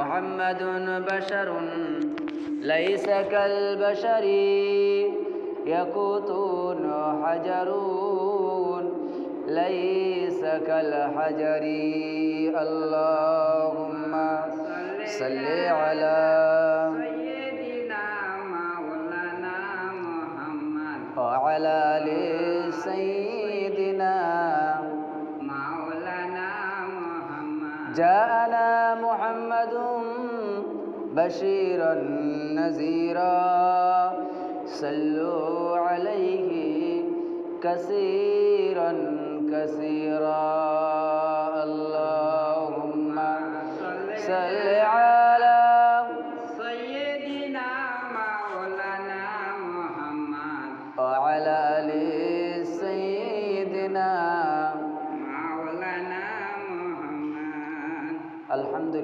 محمد بشر ليس كالبشر يقوتون حجرون ليس كالحجر اللهم صل على سيدنا مولانا محمد وعلى آل سيدنا مولانا محمد جاءنا محمد بشيرا نذيرا. صلوا عليه كثيرا كثيرا. اللهم صل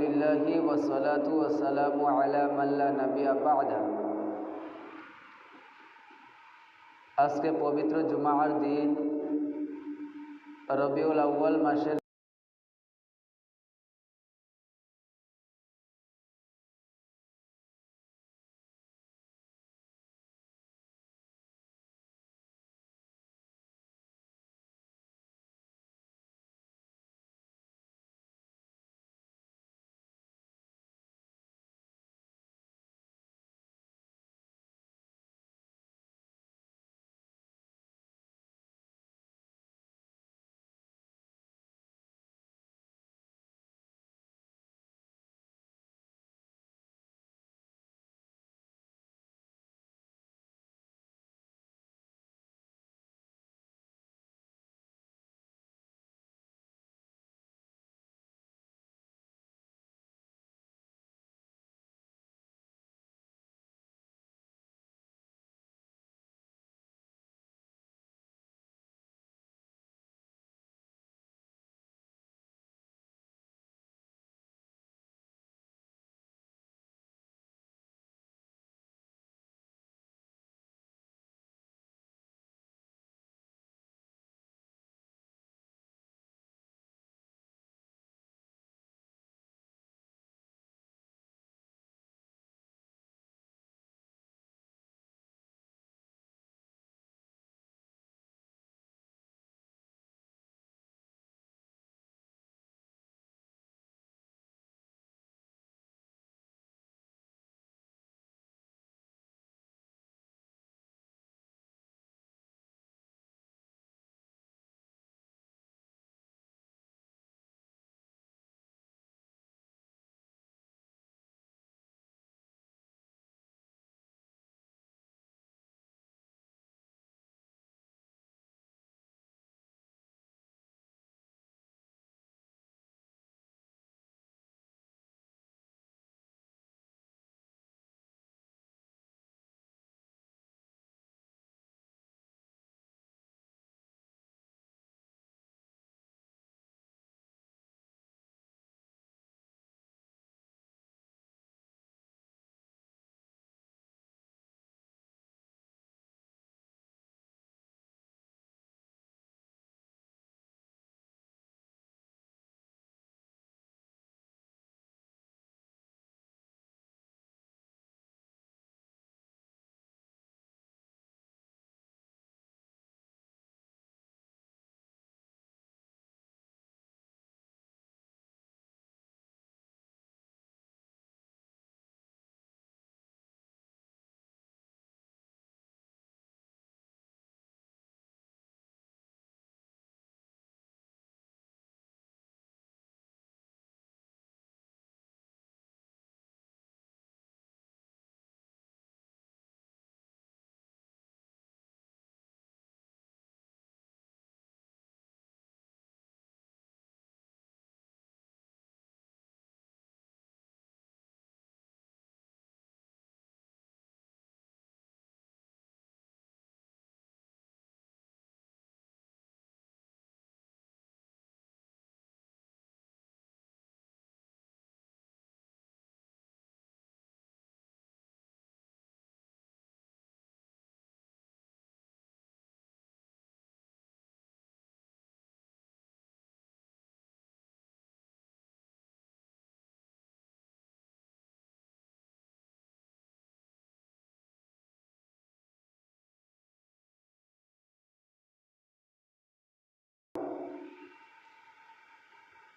لله والصلاة والسلام على من لا نبي بعده আজকে পবিত্র জুমার দিন রবিউল আউ্য়াল মাসের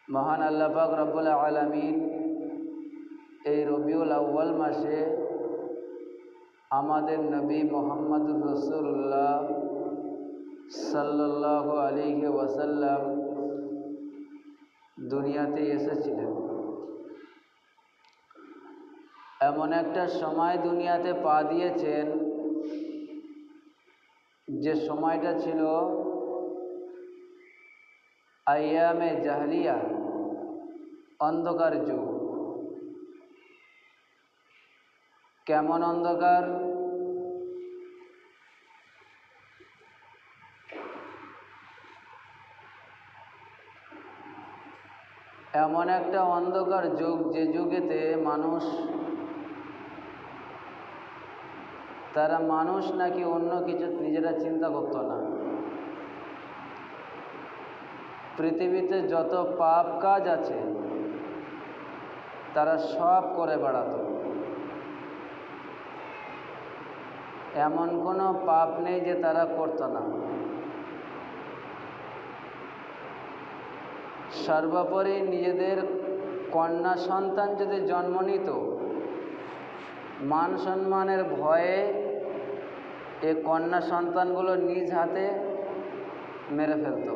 মহান আল্লাপাক রব্বুল আলমিন এই রবিউল আউ্বাল মাসে আমাদের নবী মোহাম্মদুর রসুল্লাহ সাল্লাহ আলিহে ওয়াসাল্লাম দুনিয়াতে এসেছিলেন। এমন একটা সময় দুনিয়াতে পা দিয়েছেন যে সময়টা ছিল আয়ামে জাহলিয়া, অন্ধকার যুগ। কেমন অন্ধকার? এমন একটা অন্ধকার যুগ যে যুগেতে মানুষ, তারা মানুষ নাকি অন্য কিছু নিজেরা চিন্তা করতো না। পৃথিবীতে যত পাপ কাজ আছে, তারা সব করে বেড়াতো। এমন কোনো পাপ নেই যে তারা করতো না। সর্বোপরি নিজেদের কন্যা সন্তান যদি জন্ম নিত, মান সম্মানের ভয়ে এ কন্যা সন্তানগুলো নিজ হাতে মেরে ফেলত।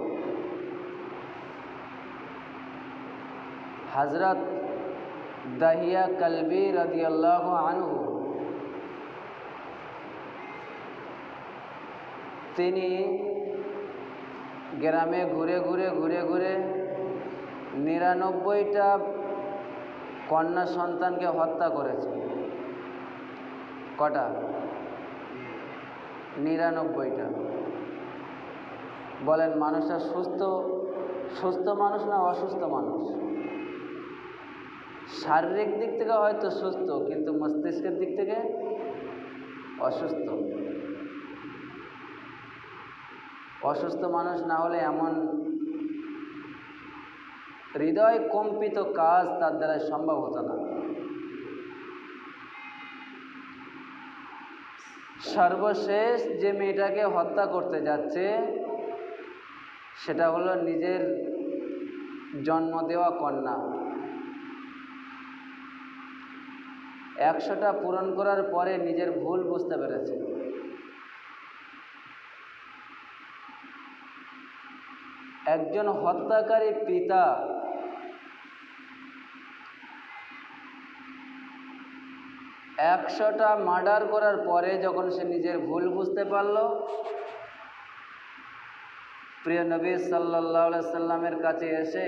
হজরত দাহিয়া কলবি রদিয়াল্লাহ আনহু, তিনি গ্রামে ঘুরে ঘুরে ঘুরে ঘুরে নিরানব্বইটা কন্যা সন্তানকে হত্যা করেছে। কটা? নিরানব্বইটা। বলেন, মানুষটা সুস্থ সুস্থ মানুষ না অসুস্থ মানুষ? শারীরিক দিক থেকে হয়তো সুস্থ, কিন্তু মস্তিষ্কের দিক থেকে অসুস্থ। অসুস্থ মানুষ না হলে এমন হৃদয় কম্পিত কাজ তার দ্বারা সম্ভব হতো না। সর্বশেষ যে মেয়েটাকে হত্যা করতে যাচ্ছে, সেটা হলো নিজের জন্ম দেওয়া কন্যা। একশোটা পূরণ করার পরে নিজের ভুল বুঝতে পেরেছে। একজন হত্যাকারী পিতা একশোটা মার্ডার করার পরে যখন সে নিজের ভুল বুঝতে পারল, প্রিয় নবী সাল্লাহ সাল্লামের কাছে এসে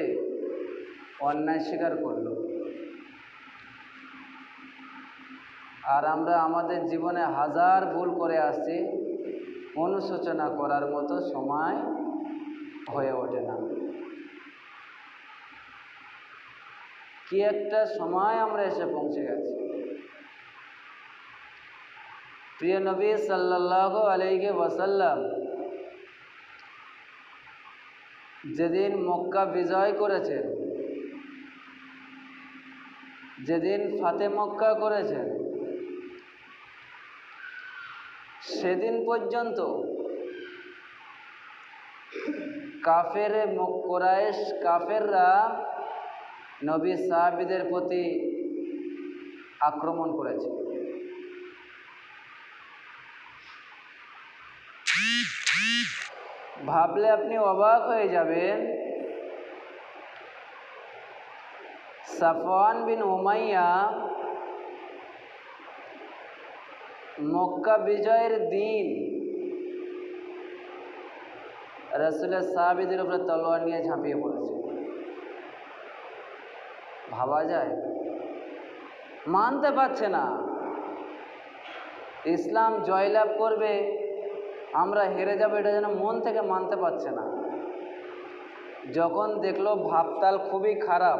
অন্যায় স্বীকার করল। আর আমরা আমাদের জীবনে হাজার ভুল করে আসছি, অনুশোচনা করার মতো সময় হয়ে ওঠে না। কি একটা সময় আমরা এসে পৌঁছে গেছি। প্রিয় নবী সাল্লাহ আলাইকে ওয়াসাল্লাম যেদিন মক্কা বিজয় করেছেন, যেদিন ফাতে মক্কা করেছেন সেদিন পর্যন্ত কাফের কোরাইশ কাফেররা নবী সাহাবিদের প্রতি আক্রমণ করেছে। ভাবলে আপনি অবাক হয়ে যাবেন, সাফওয়ান বিন উমাইয়া মক্কা বিজয়ের দিন। রসুলের সাহাবিদের উপরে তলোয়ার নিয়ে ঝাঁপিয়ে পড়েছে। ভাবা যায়? মানতে পারছে না। ইসলাম জয়লাভ করবে, আমরা হেরে যাব এটা যেন মন থেকে মানতে পারছে না। যখন দেখল ভাবতাল খুবই খারাপ,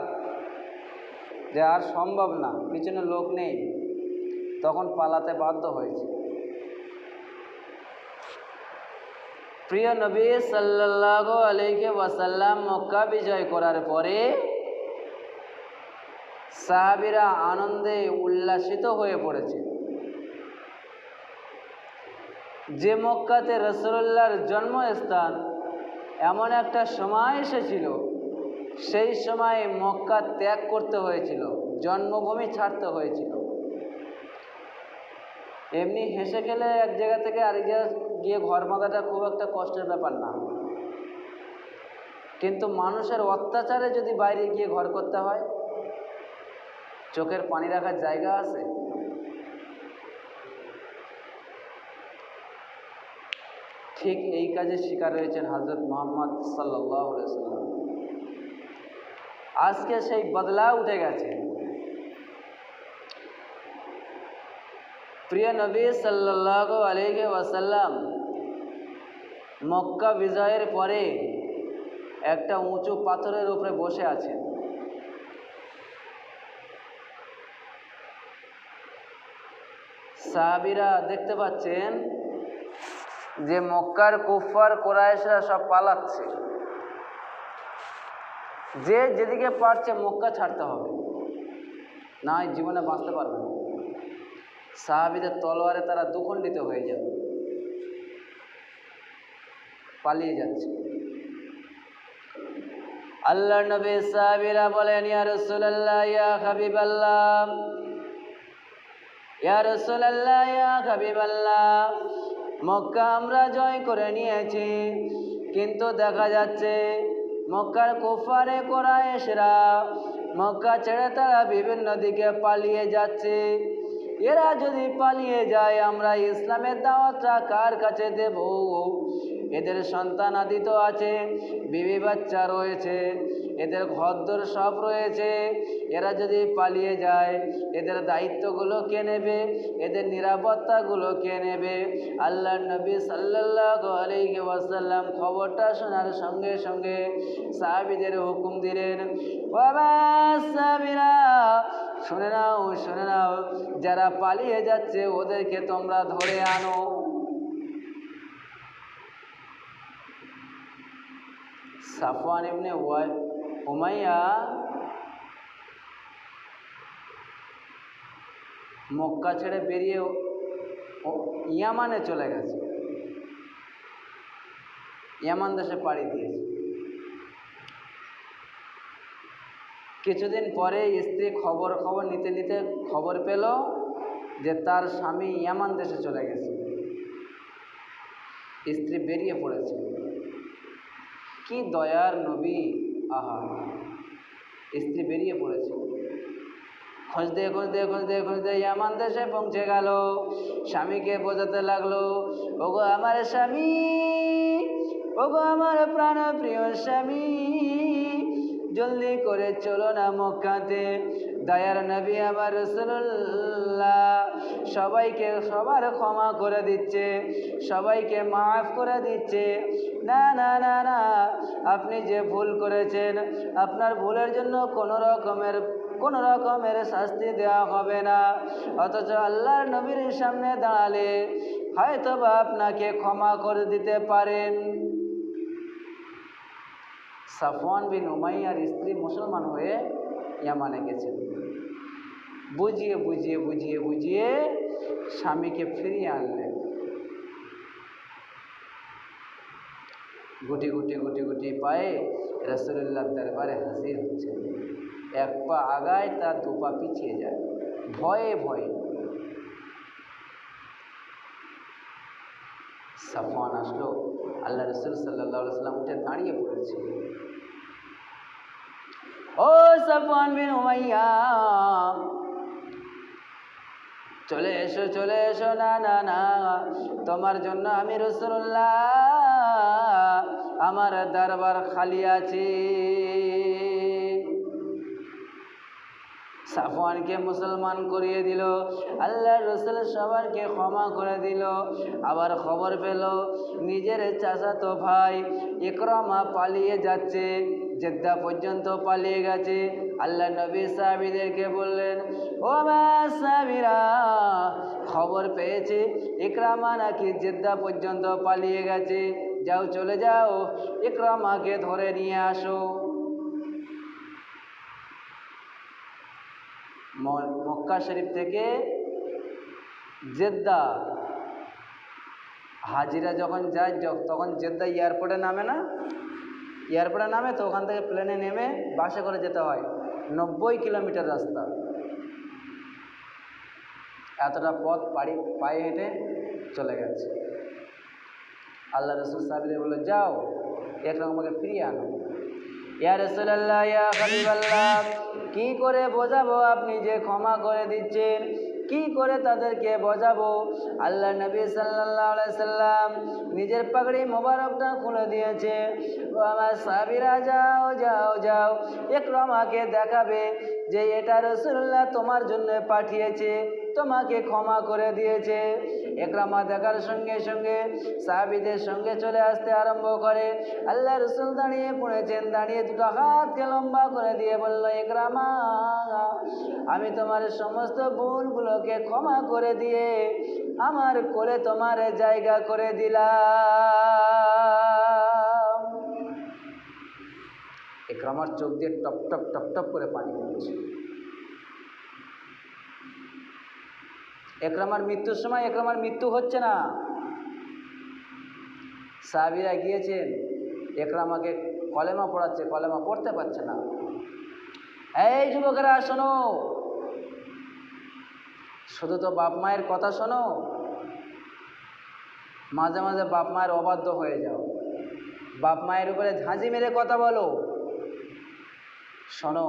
যে আর সম্ভব না, পিছনে লোক নেই। তখন পালাতে বাধ্য হয়েছে। প্রিয় নবী সাল্লাহ আলাইকে ওয়াসাল্লাম মক্কা বিজয় করার পরে সাহাবিরা আনন্দে উল্লাসিত হয়ে পড়েছে। যে মক্কাতে রসুল্লাহর জন্মস্থান এমন একটা সময় এসেছিল, সেই সময় মক্কা ত্যাগ করতে হয়েছিল, জন্মভূমি ছাড়তে হয়েছিল। এমনি হেসে গেলে এক জায়গা থেকে আরেক জায়গায় গিয়ে ঘর বাঁধাটা খুব একটা কষ্টের ব্যাপার না। কিন্তু মানুষের অত্যাচারে যদি বাইরে গিয়ে ঘর করতে হয়, চোখের পানি রাখার জায়গা আছে? ঠিক এই কাজে শিকার হয়েছেন হজরত মোহাম্মদ সাল্লাহ আজকে সেই বদলা উঠে গেছে। প্রিয় নবী সাল্লাহ আলহি ওয়াসাল্লাম মক্কা বিজয়ের পরে একটা উঁচু পাথরের উপরে বসে আছেন। সাহাবিরা দেখতে পাচ্ছেন যে মক্কার কুফার কোরাইশরা সব পালাচ্ছে। যে যেদিকে পারছে মক্কা ছাড়তে হবে। না জীবনে বাঁচতে পারবে না। সাহাবিদের তলোয়ারে তারা দুখণ্ডিত হয়ে যাবে। পালিয়ে যাচ্ছে। আল্লাহ নবী সাহাবিরা বলেন, ইয়া রাসূলুল্লাহ, ইয়া হাবিবাল্লাহ, ইয়া রাসূলুল্লাহ, ইয়া হাবিবাল্লাহ, মক্কা আমরা জয় করে নিয়েছি। কিন্তু দেখা যাচ্ছে, মক্কার কুফারে কোরাইশরা মক্কা ছেড়ে তারা বিভিন্ন দিকে পালিয়ে যাচ্ছে। এরা যদি পালিয়ে যায় আমরা ইসলামের দাওয়াতটা কার কাছে দেব? এদের সন্তান আদি তো আছে, বিবি বাচ্চা রয়েছে, এদের ঘরদোর সব রয়েছে। এরা যদি পালিয়ে যায়, এদের দায়িত্বগুলো কে নেবে? এদের নিরাপত্তাগুলো কে নেবে? আল্লাহ নবী সাল্লাহ খবরটা শোনার সঙ্গে সঙ্গে সাহাবিদের হুকুম দিলেন শুনে নাও শুনে নাও, যারা পালিয়ে যাচ্ছে ওদেরকে তোমরা ধরে আনো। সাফওয়ান ইবনে উমাইয়া মক্কা ছেড়ে বেরিয়ে ইয়ামানে চলে গেছে। ইয়ামান দেশে পাড়ি দিয়েছে। কিছুদিন পরে স্ত্রী খবর খবর নিতে নিতে খবর পেল যে তার স্বামী ইয়ামান দেশে চলে গেছে। স্ত্রী বেরিয়ে পড়েছে। কি দয়ার নবী? আহা, স্ত্রী বেরিয়ে পড়েছে। খুঁজতে খুঁজতে খুঁজতে খুঁজতে ইয়ামান দেশে পৌঁছে গেল। স্বামীকে বোঝাতে লাগল, ওগো আমার স্বামী, ওগো আমার প্রাণ প্রিয় স্বামী, জলদি করে চলো না মক্কাতে। দয়ার নবী আমার রসুল্লাহ। সবাইকে সবার ক্ষমা করে দিচ্ছে, সবাইকে মাফ করে দিচ্ছে। না না না না, আপনি যে ভুল করেছেন, আপনার ভুলের জন্য কোনো রকমের কোনো রকমের শাস্তি দেওয়া হবে না। অথচ আল্লাহর নবীর সামনে দাঁড়ালে হয়তো বা আপনাকে ক্ষমা করে দিতে পারেন। সাফওয়ান বিন উমাইয়ার স্ত্রী মুসলমান হয়ে ইয়ামানে গেছেন। বুঝিয়ে বুঝিয়ে বুঝিয়ে বুঝিয়ে স্বামীকে ফিরিয়ে আনলেন গুটি গুটি গুটি গুটি পায়ে রসুল্লাহ দরবারে হাজির হচ্ছে এক পা আগায় তার দু পা পিছিয়ে যায় ভয়ে ভয়ে সাফওয়ান আসলো আল্লাহ রসুল সাল্লাহ সাল্লাম উঠে দাঁড়িয়ে পড়েছে ও সাফওয়ান বিন উমাইয়া চলে এসো চলে এসো, না না না। তোমার জন্য আমি রসুল্লাহ আমার দরবার খালি আছে। সাফওয়ানকে মুসলমান করিয়ে দিল আল্লাহ রসুল সবারকে ক্ষমা করে দিল, আবার খবর পেল, নিজের চাচাতো ভাই ইকরামা পালিয়ে যাচ্ছে। জেদ্দা পর্যন্ত পালিয়ে গেছে। আল্লাহ নবী সাহাবিদেরকে বললেন, ও মা সাহাবিরা, খবর পেয়েছে? ইকরামা নাকি জেদ্দা পর্যন্ত পালিয়ে গেছে? যাও চলে যাও, ইকরামাকে ধরে নিয়ে আসো। মক্কা শরীফ থেকে জেদ্দা, হাজিরা যখন যায় তখন জেদ্দা এয়ারপোর্টে নামে না? এয়ারপোর্টে নামে তো ওখান থেকে প্লেনে নেমে বাসে করে যেতে হয়। নব্বই কিলোমিটার রাস্তা। এতটা পথ পাড়ি, পায়ে হেঁটে চলে গেছে। আল্লাহ রসুল সাহেবদের বলে যাও একরকম আমাকে ফিরিয়ে আনো। ইয়া রসুল্লাহ ইয়া কি করে বোঝাবো আপনি যে ক্ষমা করে দিচ্ছেন? কি করে তাদেরকে বোঝাবো? আল্লাহ নবী আলাইহি সাল্লাম নিজের পাগড়ি মোবারকটা খুলে দিয়েছে। ও আমার সাবিরা যাও যাও যাও একরমাকে দেখাবে যে এটা রসুল্লাহ তোমার জন্য পাঠিয়েছে। তোমাকে ক্ষমা করে দিয়েছে। একরামা দেখার সঙ্গে সঙ্গে সাহাবিদের সঙ্গে চলে আসতে আরম্ভ করে। আল্লাহ রসুল দাঁড়িয়ে পড়েছেন, দাঁড়িয়ে দুটো হাতকে লম্বা করে দিয়ে বলল, একরামা, আমি তোমার সমস্ত ভুলগুলোকে ক্ষমা করে দিয়ে আমার কোলে তোমার জায়গা করে দিলাম। একরামার চোখ দিয়ে টপ টপ টপ টপ করে পানি পড়ছে। একরামার মৃত্যুর সময় একরামার মৃত্যু হচ্ছে না। সাহাবিরা গিয়েছেন, একরামাকে কলেমা পড়াচ্ছে, কলেমা পড়তে পারছে না। এই যুবকেরা, শোনো। শুধু তো বাপ মায়ের কথা শোনো, মাঝে মাঝে বাপ মায়ের অবাধ্য হয়ে যাও। বাপ মায়ের উপরে ঝাঁঝি মেরে কথা বলো। শোনো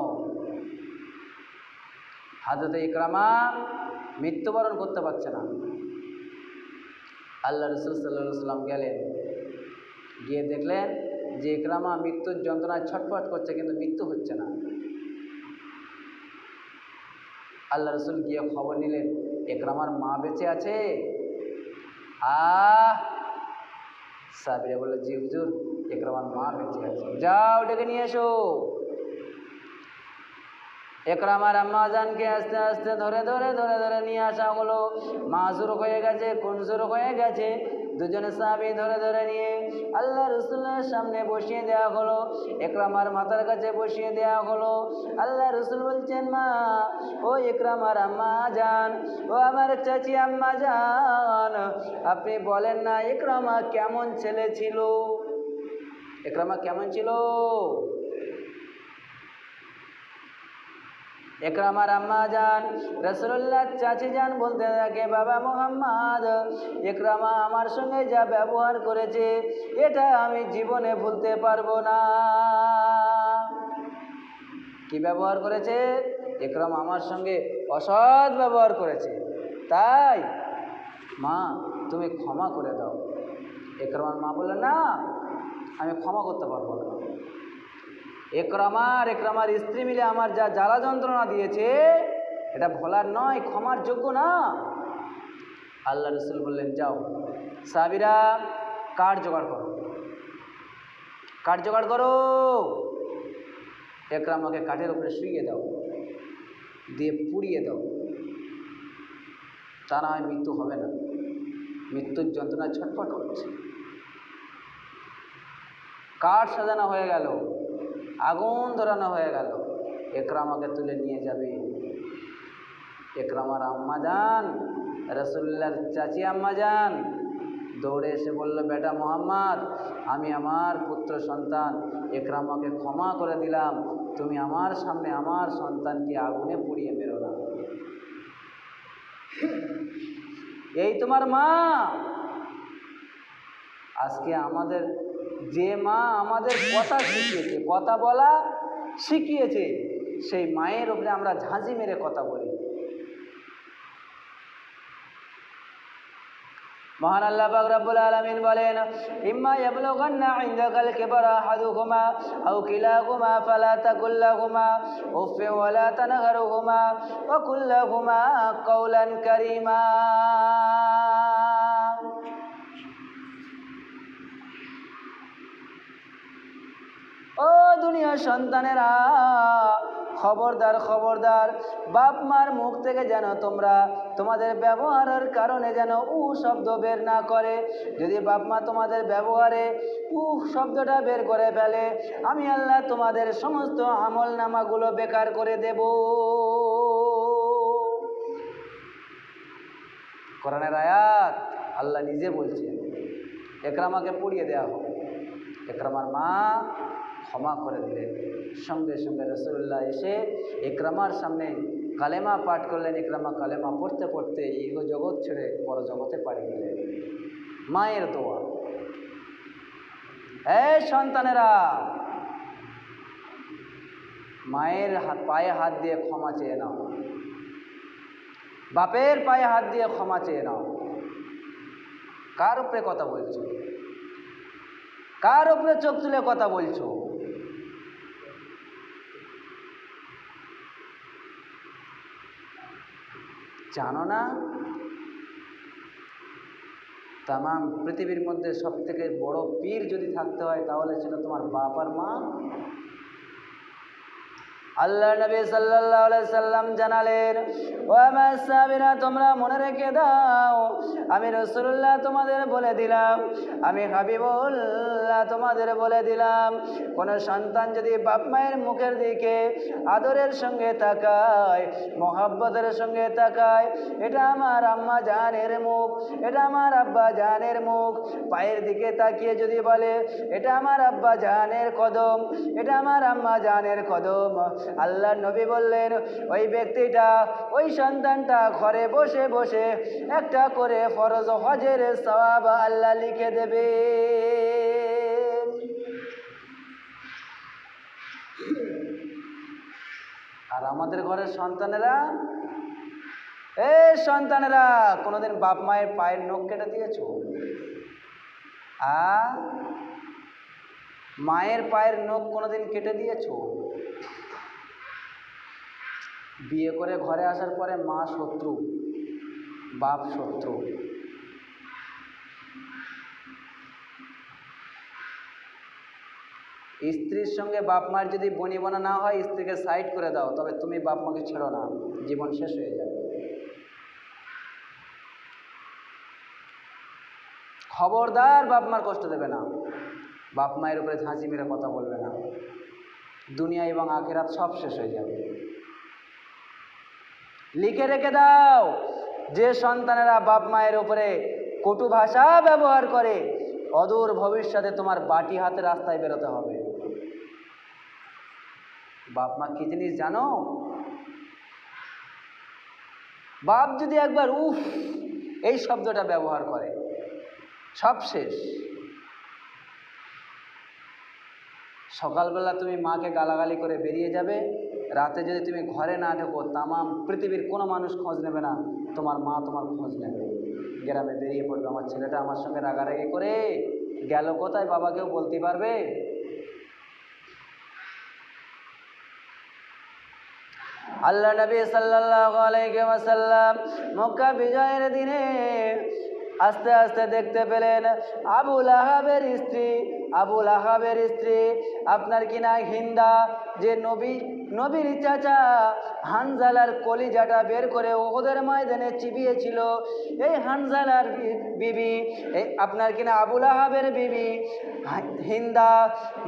হাজরত ইকরামা মৃত্যুবরণ করতে পারছে না। আল্লাহ রসুল সাল্লাহ সাল্লাম গেলেন, গিয়ে দেখলেন যে ইকরামা মৃত্যুর যন্ত্রণায় ছটফট করছে, কিন্তু মৃত্যু হচ্ছে না। আল্লাহ রসুল গিয়ে খবর নিলেন একরামার মা বেঁচে আছে? আহ! সাবিরা বলল জি হুজুর একরামার মা বেঁচে আছে। যাও, ডেকে নিয়ে এসো। একরামার আম্মা জানকে আস্তে আস্তে ধরে ধরে ধরে ধরে নিয়ে আসা হলো। মাসুর হয়ে গেছে কুনসুর হয়ে গেছে। দুজনে সাহাবি ধরে ধরে নিয়ে আল্লাহ রসুলের সামনে বসিয়ে দেওয়া হলো। একরামার মাথার কাছে বসিয়ে দেওয়া হলো। আল্লাহ রসুল বলছেন, মা, ও একরামার আম্মা যান ও আমার চাচি আম্মা যান আপনি বলেন না একরামা কেমন ছেলে ছিল? একরামা কেমন ছিল? একরামার আম্মা যান রসুল্লাহ চাচি যান বলতে থাকে, বাবা মোহাম্মদ, একরামা আমার সঙ্গে যা ব্যবহার করেছে, এটা আমি জীবনে ভুলতে পারব না। কি ব্যবহার করেছে? একরাম আমার সঙ্গে অসৎ ব্যবহার করেছে। তাই, মা, তুমি ক্ষমা করে দাও। একরামার মা বললেন, না, আমি ক্ষমা করতে পারব না। একরামার একরামার স্ত্রী মিলে আমার যা জ্বালা যন্ত্রণা দিয়েছে, এটা ভোলার নয়, ক্ষমার যোগ্য না। আল্লাহ রসুল বললেন, যাও সাবিরা কাঠ জোগাড় করো? কাঠ জোগাড় করো? একরামাকে কাঠের উপরে শুইয়ে দাও, দিয়ে পুড়িয়ে দাও। তা না হয় মৃত্যু হবে না। মৃত্যুর যন্ত্রণায় ছটফট করছে। কাঠ সাজানো হয়ে গেল। আগুন ধরানো হয়ে গেল। একরামাকে তুলে নিয়ে যাবে। একরামার আম্মা যান রসুল্লার চাচি আম্মা যান। দৌড়ে এসে বলল, বেটা মোহাম্মদ, আমি আমার পুত্র সন্তান। একরামাকে ক্ষমা করে দিলাম। তুমি আমার সামনে আমার সন্তানকে আগুনে পুড়িয়ে মেরো না। এই তোমার মা। আজকে আমাদের যে মা আমাদের কথা শিখিয়েছে, কথা বলা শিখিয়েছে, সেই মায়ের উপরে আমরা ঝাঁঝি মেরে কথা বলি। মহান আল্লাহ পাক রব্বুল আলামিন বলেন, ইম্মা ইয়াবলুগান্না ইনদাকাল কিবারা আহাদুহুমা, আও কিলাহুমা ফালা তাকুল লাহুমা উফফিন ওয়ালা তানহারহুমা, ওয়া কুল লাহুমা কাওলান কারীমা। ও দুনিয়ার সন্তানেরা, খবরদার খবরদার, বাপ মার মুখ থেকে যেন তোমরা তোমাদের ব্যবহারের কারণে যেন উ শব্দ বের না করে। যদি বাপ মা তোমাদের ব্যবহারে উ শব্দটা বের করে ফেলে, আমি আল্লাহ তোমাদের সমস্ত আমল নামাগুলো বেকার করে দেব। কোরআনের আয়াত আল্লাহ নিজে বলছেন, একরামাকে পুড়িয়ে দেওয়া হোক। একরামার মা ক্ষমা করে দিলেন। সঙ্গে সঙ্গে রসুল্লাহ এসে ইকরামার সামনে কালেমা পাঠ করলেন। ইকরামা কালেমা পড়তে পড়তে ইহ জগৎ ছেড়ে বড় জগতে পাড়ি দিলেন। মায়ের দোয়া। এই সন্তানেরা, মায়ের পায়ে হাত দিয়ে ক্ষমা চেয়ে নাও। বাপের পায়ে হাত দিয়ে ক্ষমা চেয়ে নাও। কার উপরে কথা বলছো? কার উপরে চোখ তুলে কথা বলছো? জানো না? তাম পৃথিবীর মধ্যে সব থেকে বড় পীর যদি থাকতে হয়, তাহলে ছিল তোমার বাপ আর মা আল্লাহ নবী সাল্লাল্লাহু আলাইহি সাল্লাম জানালেন ও আমার সাহাবীরা তোমরা মনে রেখে দাও, আমি রাসূলুল্লাহ তোমাদের বলে দিলাম, আমি হাবিবুল্লাহ তোমাদের বলে দিলাম, কোন সন্তান যদি বাপ মায়ের মুখের দিকে আদরের সঙ্গে তাকায়, মহাব্বতের সঙ্গে তাকায়, এটা আমার আম্মা জানের মুখ, এটা আমার আব্বা জানের মুখ, পায়ের দিকে তাকিয়ে যদি বলে, এটা আমার আব্বা জানের কদম, এটা আমার আম্মা জানের কদম আল্লাহ নবী বললেন, ওই ব্যক্তিটা, ওই সন্তানটা ঘরে বসে বসে একটা করে ফরজ হজের সওয়াব আল্লাহ লিখে দেবে। আর আমাদের ঘরের সন্তানেরা? এ সন্তানেরা, কোনোদিন বাপ মায়ের পায়ের নখ কেটে দিয়েছ? আ? মায়ের পায়ের নখ কোনোদিন কেটে দিয়েছ? বিয়ে করে ঘরে আসার পরে মা শত্রু, বাপ শত্রু। স্ত্রীর সঙ্গে বাপ মার যদি বনিবনা না হয়, স্ত্রীকে সাইড করে দাও, তবে তুমি বাপ মাকে ছেড়ো না। জীবন শেষ হয়ে যাবে। খবরদার বাপ মার কষ্ট দেবে না। বাপ মায়ের উপরে ঝাঁঝি মেরে কথা বলবে না। দুনিয়া এবং আখেরাত সব শেষ হয়ে যাবে। লিখে রেখে দাও। যে সন্তানেরা বাপ মায়ের উপরে কটু ভাষা ব্যবহার করে, অদূর ভবিষ্যতে তোমার বাটি হাতে রাস্তায় বেরোতে হবে। বাপ মা কি জিনিস জানো? বাপ যদি একবার উফ, এই শব্দটা ব্যবহার করে, সব শেষ। সকালবেলা তুমি মাকে গালাগালি করে বেরিয়ে যাবে রাতে যদি তুমি ঘরে না ঢোকো, তামাম পৃথিবীর কোনো মানুষ খোঁজ নেবে না। তোমার মা তোমার খোঁজ নেবে। গ্রামে বেরিয়ে পড়বে, আমার ছেলেটা আমার সঙ্গে রাগারাগি করে গেল কোথায় বাবাকেও বলতে পারবে? আল্লাহ নবী সাল্লাল্লাহু মক্কা বিজয়ের দিনে আস্তে আস্তে দেখতে পেলেন আবুল আহাবের স্ত্রী আবুল আহাবের স্ত্রী। আপনার কিনা হিন্দা? যে নবী, নবীর চাচা হানজালার কলিজাটা বের করে ওদের ময়দানে চিবিয়েছিল। এই হানজালার বিবি, এই আপনার কিনা আবুল আহাবের বিবি? হিন্দা।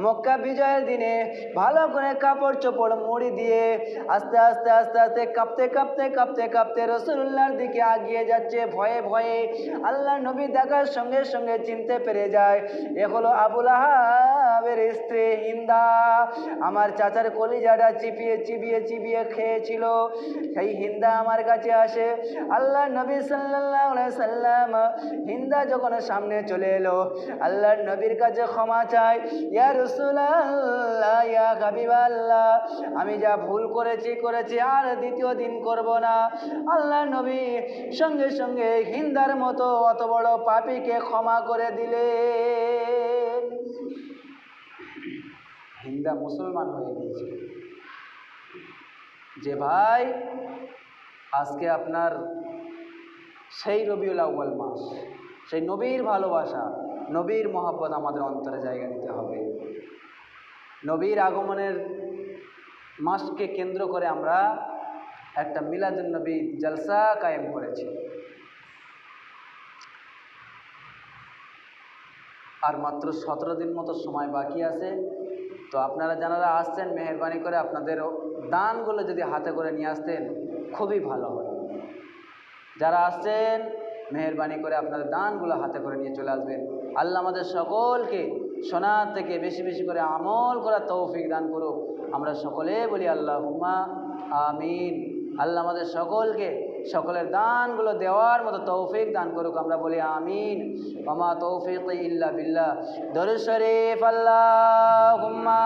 মক্কা বিজয়ের দিনে ভালো করে কাপড় চোপড় মুড়ি দিয়ে আস্তে আস্তে আস্তে আস্তে কাঁপতে কাঁপতে কাঁপতে কাঁপতে রসুল্লার দিকে আগিয়ে যাচ্ছে। ভয়ে ভয়ে আল্লাহ নবী দেখার সঙ্গে সঙ্গে চিনতে পেরে যায়। এ হলো আবুল আহাবের স্ত্রী হিন্দা। আমার চাচার কলিজাটা চিপিয়ে চিবিয়ে চিবিয়ে খেয়েছিল। সেই হিন্দা আমার কাছে আসে। আল্লাহ নবী আলাইহি সাল্লাম হিন্দা যখন সামনে চলে এলো, আল্লাহর নবীর কাছে ক্ষমা চাই। ইয়া রাসূলুল্লাহ, ইয়া হাবিবাল্লাহ, আমি যা ভুল করেছি করেছি আর দ্বিতীয় দিন করব না। আল্লাহ নবী সঙ্গে সঙ্গে হিন্দার মতো অত বড় পাপীকে ক্ষমা করে দিলেন। হিন্দা মুসলমান হয়ে গিয়েছে যে ভাই, আজকে আপনার সেই রবিউল আউ্বাল মাস, সেই নবীর ভালোবাসা, নবীর মহব্বত আমাদের অন্তরে জায়গা দিতে হবে। নবীর আগমনের মাসকে কেন্দ্র করে আমরা একটা মিলাদুল নবী জলসা কায়েম করেছি। আর মাত্র সতেরো দিন মতো সময় বাকি আছে। তো আপনারা যারা আসছেন মেহরবানি করে আপনাদের দানগুলো যদি হাতে করে নিয়ে আসতেন, খুবই ভালো হয়। যারা আসছেন, মেহরবানি করে আপনাদের দানগুলো হাতে করে নিয়ে চলে আসবেন। আল্লাহ আমাদের সকলকে শোনার থেকে বেশি বেশি করে আমল করার তৌফিক দান করুক। আমরা সকলে বলি আল্লাহ হুমা আমিন। আল্লাহ আমাদের সকলকে সকলের দানগুলো দেওয়ার মতো তৌফিক দান করুক, আমরা বলি আমিন। মামা তৌফিক ইল্লা বিল্লাহ। দরুদ শরীফ আল্লাহ হুম্মা